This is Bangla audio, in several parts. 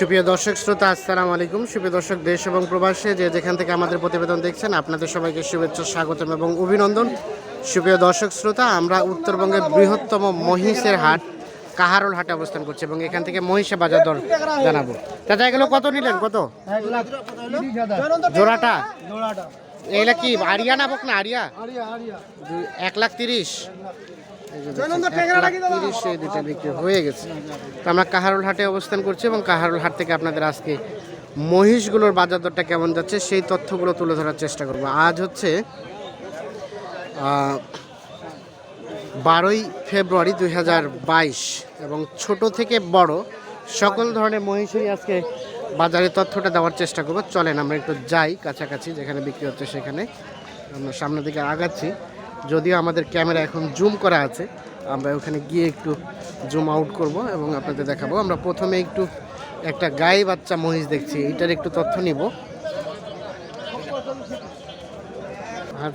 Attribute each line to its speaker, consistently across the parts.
Speaker 1: সুপ্রিয় দর্শক শ্রোতা আসসালামু আলাইকুম সুপ্রিয় দর্শক দেশ এবং প্রবাসে যে যেখান থেকে আমাদের প্রতিবেদন দেখছেন আপনাদের সবাইকে শুভেচ্ছা স্বাগতম এবং অভিনন্দন সুপ্রিয় দর্শক শ্রোতা আমরা উত্তরবঙ্গের বৃহত্তম মহিষের হাট কাহারল হাটে অবস্থান করছি এবং এখান থেকে মহিষে বাজার দর জানাবো চাচা এগুলো কত নিলেন কত জোড়াটা এগুলা কি আরিয়া না বক না আরিয়া এক লাখ তিরিশ বিক্রি হয়ে গেছে তো আমরা কাহারুল হাটে অবস্থান করছি এবং কাহারুল হাট থেকে আপনাদের আজকে মহিষগুলোর বাজার দরটা কেমন যাচ্ছে সেই তথ্যগুলো তুলে ধরার চেষ্টা করব আজ হচ্ছে বারোই ফেব্রুয়ারি দুই এবং ছোট থেকে বড় সকল ধরনের মহিষেরই আজকে বাজারে তথ্যটা দেওয়ার চেষ্টা করবো চলেন আমরা একটু যাই কাছাকাছি যেখানে বিক্রি হচ্ছে সেখানে আমরা সামনের দিকে আগাচ্ছি যদিও আমাদের ক্যামেরা এখন জুম করা আছে আমরা ওখানে গিয়ে একটু জুম আউট করব এবং আপনাদের দেখাবো আমরা প্রথমে একটু একটা গায়ে বাচ্চা মহিষ দেখছি এটার একটু তথ্য নিব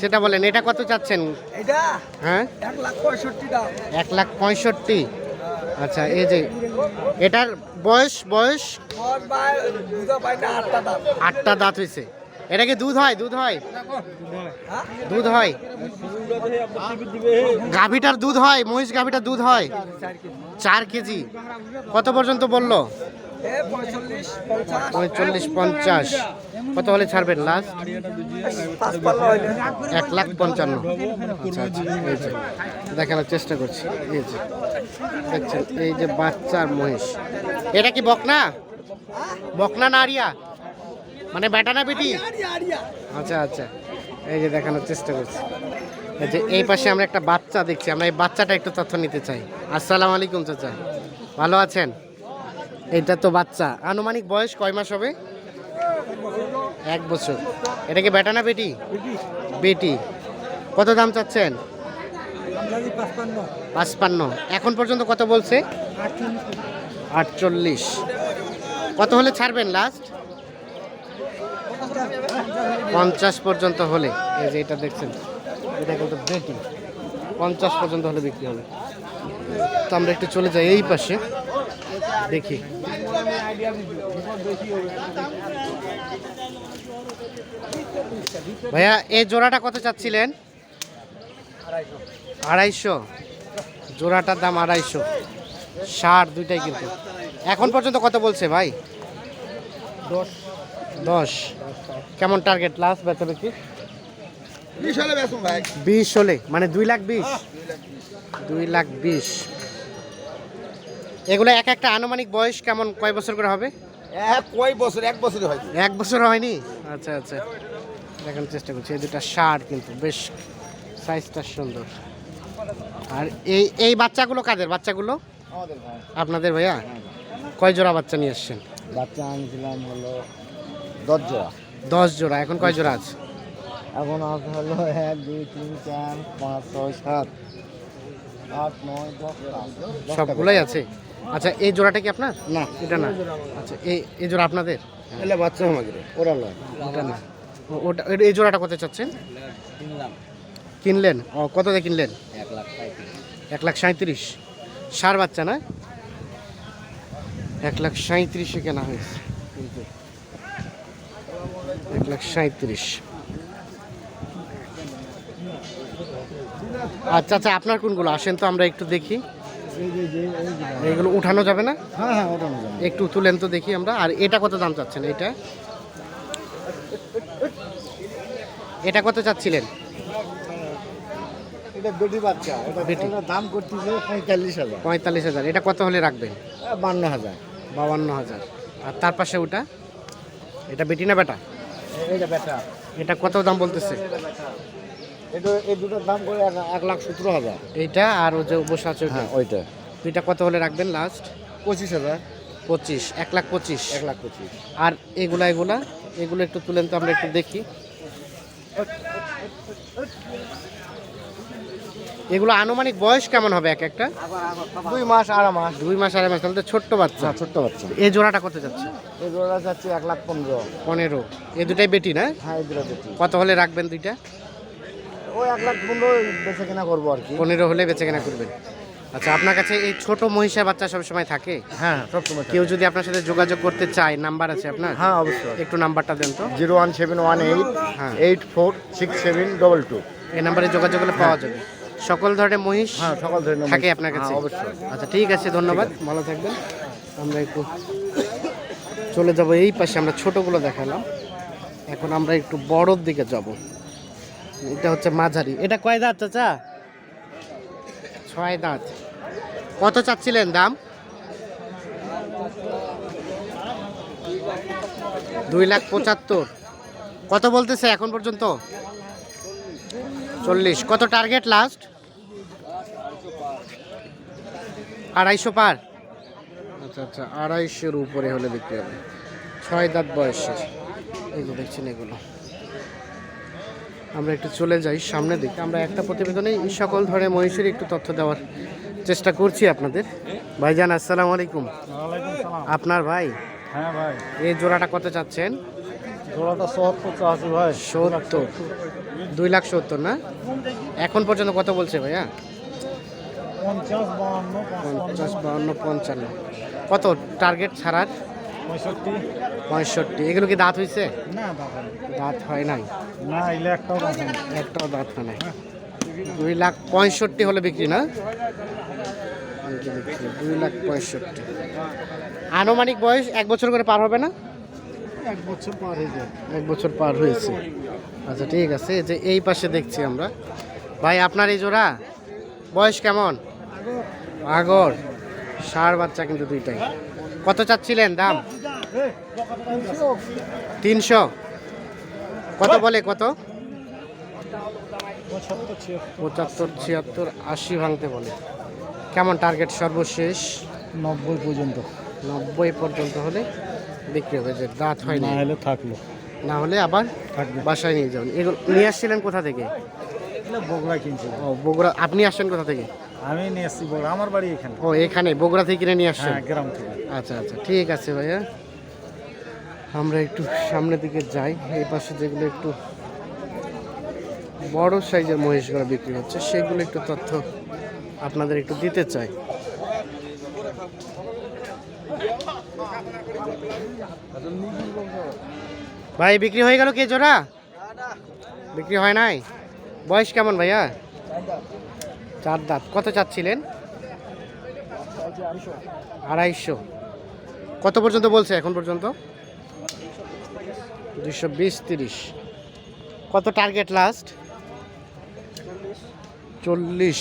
Speaker 1: সেটা বলেন এটা কত চাচ্ছেন হ্যাঁ এক লাখ পঁয়ষট্টি আচ্ছা এই যে এটার বয়স বয়স আটটা দাঁত হয়েছে এটা কি দুধ হয় দুধ হয় দুধ হয় গাভীটার দুধ হয় মহিষ গাভীটার দুধ হয় চার কেজি কত পর্যন্ত বললো পঁয়তাল্লিশ পঞ্চাশ কত হলে ছাড়বেন লাস্ট এক লাখ পঞ্চান্ন আচ্ছা, আচ্ছা, দেখানোর চেষ্টা করছি এই যে বাচ্চার মহিষ এটা কি বকনা বকনা নারিয়া মানে বেটানা না বেটি আচ্ছা আচ্ছা এই যে দেখানোর চেষ্টা করছি যে এই পাশে আমরা একটা বাচ্চা দেখছি আমরা এই বাচ্চাটা একটু তথ্য নিতে চাই আসসালামু আলাইকুম চাচা ভালো আছেন এটা তো বাচ্চা আনুমানিক বয়স কয় মাস হবে এক বছর এটা কি বেটানা না বেটি বেটি কত দাম চাচ্ছেন পাঁচপান্ন এখন পর্যন্ত কত বলছে আটচল্লিশ কত হলে ছাড়বেন লাস্ট পঞ্চাশ পর্যন্ত হলে এই যে এটা দেখছেন এটা কিন্তু ব্রেকিং পঞ্চাশ পর্যন্ত হলে বিক্রি হবে তো আমরা একটু চলে যাই এই পাশে দেখি ভাইয়া এই জোড়াটা কত চাচ্ছিলেন আড়াইশো জোড়াটার দাম আড়াইশো ষাট দুইটাই কিন্তু এখন পর্যন্ত কত বলছে ভাই দশ দশ কেমন টার্গেট লাস্ট বেচাবেচি বিশ হলে মানে দুই লাখ বিশ দুই লাখ বিশ এগুলো এক একটা আনুমানিক বয়স কেমন কয় বছর করে হবে
Speaker 2: কয় এক বছর হয়
Speaker 1: এক বছর হয়নি আচ্ছা আচ্ছা দেখানোর চেষ্টা করছি এই দুটা সার কিন্তু বেশ সাইজটা সুন্দর আর এই এই বাচ্চাগুলো কাদের বাচ্চাগুলো আপনাদের ভাইয়া কয় জোড়া বাচ্চা নিয়ে এসছেন
Speaker 2: বাচ্চা আনছিলাম হলো দশ জোড়া
Speaker 1: দশ জোড়া এখন কয় জোড়া আছে
Speaker 2: এখন আছে হলো এক দুই তিন চার পাঁচ ছয় সাত আট নয় দশ
Speaker 1: সবগুলাই আছে আচ্ছা এই জোড়াটা কি আপনার না
Speaker 2: এটা না আচ্ছা
Speaker 1: এই এই জোড়া আপনাদের
Speaker 2: এটা বাচ্চা আমাদের ওরা নয়
Speaker 1: ওটা না ওটা এই জোড়াটা কত চাচ্ছেন কিনলেন ও কত দিয়ে কিনলেন এক লাখ এক লাখ সাঁত্রিশ সার বাচ্চা না এক লাখ সাঁত্রিশে কেনা হয়েছে এক লাখ সাঁত্রিশ আচ্ছা আচ্ছা আপনার কোনগুলো আসেন তো আমরা একটু দেখি এগুলো উঠানো যাবে না হ্যাঁ হ্যাঁ যাবে একটু তুলেন তো দেখি আমরা আর এটা কত দাম চাচ্ছেন এটা এটা কত চাচ্ছিলেন
Speaker 2: এটা বেটি বাচ্চা এটা দাম পঁয়তাল্লিশ হাজার
Speaker 1: পঁয়তাল্লিশ হাজার এটা কত হলে রাখবেন বান্ন হাজার বাবান্ন হাজার আর তার পাশে ওটা এটা বেটি না বেটা এটা কত দাম বলতেছে
Speaker 2: এটা এই দুটোর দাম করে এক লাখ সতেরো হাজার
Speaker 1: এইটা আর ও যে বসে আছে ওইটা ওইটা এটা কত হলে রাখবেন লাস্ট পঁচিশ হাজার পঁচিশ এক লাখ পঁচিশ এক লাখ পঁচিশ আর এগুলা এগুলা এগুলো একটু তুলেন তো আমরা একটু দেখি এগুলো আনুমানিক বয়স কেমন হবে এক একটা
Speaker 2: দুই মাস আড়াই মাস দুই মাস
Speaker 1: আড়াই মাস তাহলে তো ছোট্ট বাচ্চা হ্যাঁ, ছোট্ট বাচ্চা এই জোড়াটা করতে যাচ্ছে
Speaker 2: এই জোড়াটা যাচ্ছে এক লাখ পনেরো পনেরো
Speaker 1: এ দুটাই বেটি না হ্যাঁ এই বেটি
Speaker 2: কত হলে রাখবেন দুইটা ওই এক লাখ পনেরো বেচে কেনা করবো আর কি পনেরো
Speaker 1: হলে বেচে কেনা করবেন আচ্ছা আপনার কাছে এই ছোট মহিষের বাচ্চা সব সময় থাকে
Speaker 2: হ্যাঁ সব সময় কেউ
Speaker 1: যদি আপনার সাথে যোগাযোগ করতে চায় নাম্বার আছে আপনার হ্যাঁ
Speaker 2: অবশ্যই একটু নাম্বারটা
Speaker 1: দেন তো zero one seven
Speaker 2: one eight হ্যাঁ eight four six seven double two
Speaker 1: এই নাম্বারে যোগাযোগ করলে পাওয়া যাবে সকল ধরনের মহিষ হ্যাঁ সকল ধরনের থাকে আপনার কাছে হ্যাঁ, অবশ্যই আচ্ছা ঠিক আছে ধন্যবাদ ভালো থাকবেন আমরা একটু চলে যাব এই পাশে আমরা ছোটগুলো দেখালাম এখন আমরা একটু বড়োর দিকে যাব এটা হচ্ছে মাঝারি এটা কয় দাঁত চাচা ছয় দাঁত কত চাচ্ছিলেন দাম দুই লাখ পঁচাত্তর কত বলতেছে এখন পর্যন্ত চল্লিশ কত টার্গেট লাস্ট আড়াইশো পার আচ্ছা আচ্ছা আড়াইশোর উপরে হলে দেখতে হবে ছয় দাঁত বয়সের এইগুলো দেখছেন এগুলো আমরা একটু চলে যাই সামনে দিকে আমরা একটা প্রতিবেদনে এই সকল ধরনের মহিষের একটু তথ্য দেওয়ার চেষ্টা করছি আপনাদের ভাইজান আসসালামু আলাইকুম আপনার ভাই হ্যাঁ ভাই এই জোড়াটা কত চাচ্ছেন
Speaker 2: জোড়াটা সত্তর চাচ্ছি ভাই সত্তর
Speaker 1: দুই লাখ সত্তর না এখন পর্যন্ত কত বলছে ভাইয়া পঞ্চাশ বাউন্ন পঞ্চান্ন কত টার্গেট ছাড়ার পঁয়ষট্টি এগুলো কি দাঁত হয়েছে দাঁত হয় নাই একটাও দাঁত হয় নাই দুই লাখ পঁয়ষট্টি হলে বিক্রি না দুই লাখ পঁয়ষট্টি আনুমানিক বয়স এক বছর করে পার হবে না
Speaker 2: এক বছর পার হয়ে যায় এক
Speaker 1: বছর পার হয়েছে আচ্ছা ঠিক আছে যে এই পাশে দেখছি আমরা ভাই আপনার এই জোড়া বয়স কেমন আগর সার বাচ্চা কিন্তু দুইটাই কত চাচ্ছিলেন দাম তিনশো কত বলে কত পঁচাত্তর ছিয়াত্তর আশি ভাঙতে বলে কেমন টার্গেট সর্বশেষ
Speaker 2: নব্বই পর্যন্ত
Speaker 1: নব্বই পর্যন্ত হলে বিক্রি হবে যে দাঁত হয় না হলে
Speaker 2: থাকলো না হলে
Speaker 1: আবার বাসায় নিয়ে যাবেন এগুলো নিয়ে আসছিলেন কোথা থেকে
Speaker 2: বগুড়া কিনছি ও
Speaker 1: বগুড়া আপনি আসছেন কোথা থেকে
Speaker 2: আমি নিয়ে আসছি বগুড়া আমার বাড়ি এখানে ও এখানে
Speaker 1: বগুড়া থেকে কিনে নিয়ে আসছেন হ্যাঁ, গ্রাম
Speaker 2: থেকে আচ্ছা আচ্ছা
Speaker 1: ঠিক আছে ভাইয়া আমরা একটু সামনের দিকে যাই এই পাশে যেগুলো একটু বড় সাইজের মহিষগুলো বিক্রি হচ্ছে সেগুলো একটু তথ্য আপনাদের একটু দিতে চাই ভাই বিক্রি হয়ে গেল কে জোড়া বিক্রি হয় নাই বয়স কেমন ভাইয়া চার দাঁত কত চাচ্ছিলেন আড়াইশো কত পর্যন্ত বলছে এখন পর্যন্ত দুশো বিশ তিরিশ কত টার্গেট লাস্ট চল্লিশ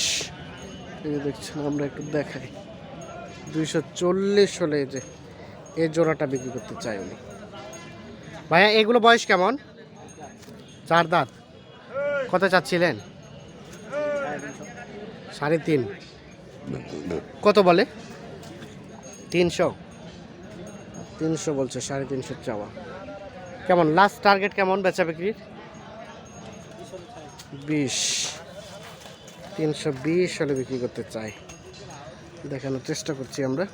Speaker 1: দেখছেন আমরা একটু দেখাই দুইশো চল্লিশ হলে যে এ জোড়াটা বিক্রি করতে চাই উনি ভাইয়া এগুলো বয়স কেমন চার দাঁত কত চাচ্ছিলেন সাড়ে তিন কত বলে তিনশো তিনশো বলছে সাড়ে তিনশো চাওয়া কেমন লাস্ট টার্গেট কেমন বেচা বিক্রির বিশ তিনশো বিশ হলে বিক্রি করতে চাই দেখানোর চেষ্টা করছি আমরা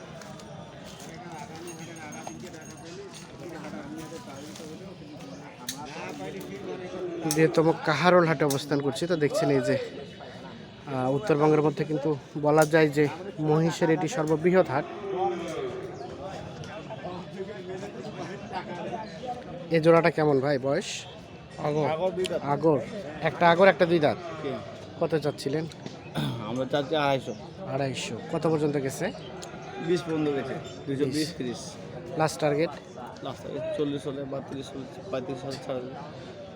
Speaker 1: বৃহত্তম কাহারোল হাটে অবস্থান করছি তো দেখছেন এই যে উত্তরবঙ্গের মধ্যে কিন্তু বলা যায় যে মহিষের এটি সর্ববৃহৎ হাট এ জোড়াটা কেমন ভাই বয়স আগর আগর একটা আগর একটা দুই দাঁত কত চাচ্ছিলেন
Speaker 2: আমরা চাচ্ছি আড়াইশো
Speaker 1: আড়াইশো কত পর্যন্ত গেছে
Speaker 2: বিশ পর্যন্ত গেছে দুশো বিশ তিরিশ লাস্ট টার্গেট লাস্ট চল্লিশ হলে বাত্রিশ হলে পঁয়ত্রিশ হলে ছাড়া